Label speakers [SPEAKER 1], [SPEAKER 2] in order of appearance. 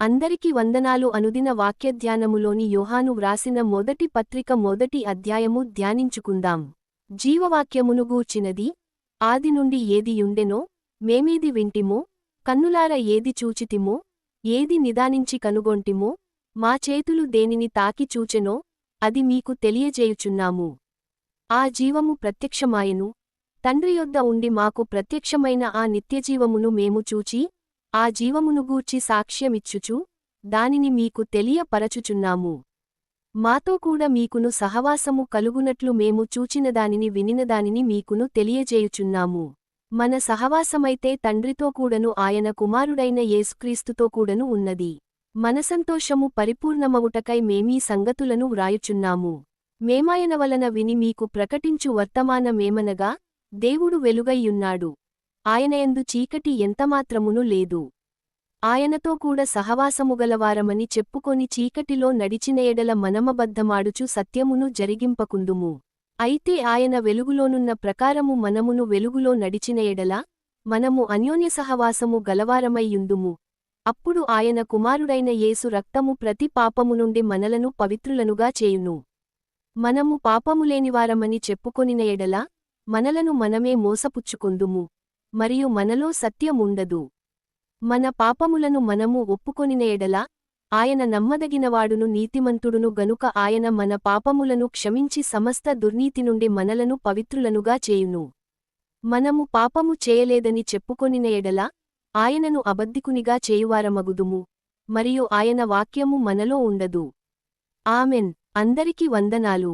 [SPEAKER 1] అందరికి వందనాలు అనుదిన వాక్యధ్యానములోని యోహాను వ్రాసిన మొదటి పత్రిక మొదటి అధ్యాయము ధ్యానించుకుందాం. జీవవాక్యమును గూర్చినది ఆది నుండి ఏది యుండెనో మేమేది వింటిమో కన్నులార ఏది చూచితిమో ఏది నిదానించి కనుగొంటిమో మా చేతులు దేనిని తాకి చూచెనో అది మీకు తెలియజేయుచున్నాము. ఆ జీవము ప్రత్యక్షమాయెను. తండ్రియొద్ద ఉండి మాకు ప్రత్యక్షమైన ఆ నిత్యజీవమును మేము చూచి ఆ జీవమును గూర్చి సాక్ష్యమిచ్చుచు దానిని మీకు తెలియపరచుచున్నాము. మాతో కూడా మీకును సహవాసము కలుగునట్లు మేము చూచినదానిని వినినదానిని మీకును తెలియజేయుచున్నాము. మన సహవాసమైతే తండ్రితో కూడను ఆయన కుమారుడైన యేసుక్రీస్తుతో కూడను ఉన్నది. మనసంతోషము పరిపూర్ణమవుటకై మేమీ సంగతులను వ్రాయుచున్నాము. మేమాయన వలన విని మీకు ప్రకటించు వర్తమానమేమనగా దేవుడు వెలుగైయున్నాడు ఆయనయందు చీకటి ఎంతమాత్రమును లేదు. ఆయనతో కూడా సహవాసముగలవారమని చెప్పుకొని చీకటిలో నడిచిన ఎడల మనమబద్ధమాడుచు సత్యమును జరిగింపకుందుము. అయితే ఆయన వెలుగులోనున్న ప్రకారము మనమును వెలుగులో నడిచిన ఎడల మనము అన్యోన్య సహవాసము గలవారమైయుందుము అప్పుడు ఆయన కుమారుడైన యేసు రక్తము ప్రతి పాపము నుండి మనలను పవిత్రులనుగా చేయును. మనము పాపములేనివారమని చెప్పుకొనిన ఎడల మనలను మనమే మోసపుచ్చుకొందుము. మరియు మనలో సత్యముండదు. మన పాపములను మనము ఒప్పుకొనిన ఎడల ఆయన నమ్మదగినవాడును నీతిమంతుడును గనుక ఆయన మన పాపములను క్షమించి సమస్త దుర్నీతి నుండి మనలను పవిత్రులనుగా చేయును. మనము పాపము చేయలేదని చెప్పుకొనిన ఎడల ఆయనను అబద్ధికునిగా చేయువారమగుదుము మరియు ఆయన వాక్యము మనలో ఉండదు. ఆమెన్. అందరికి వందనాలు.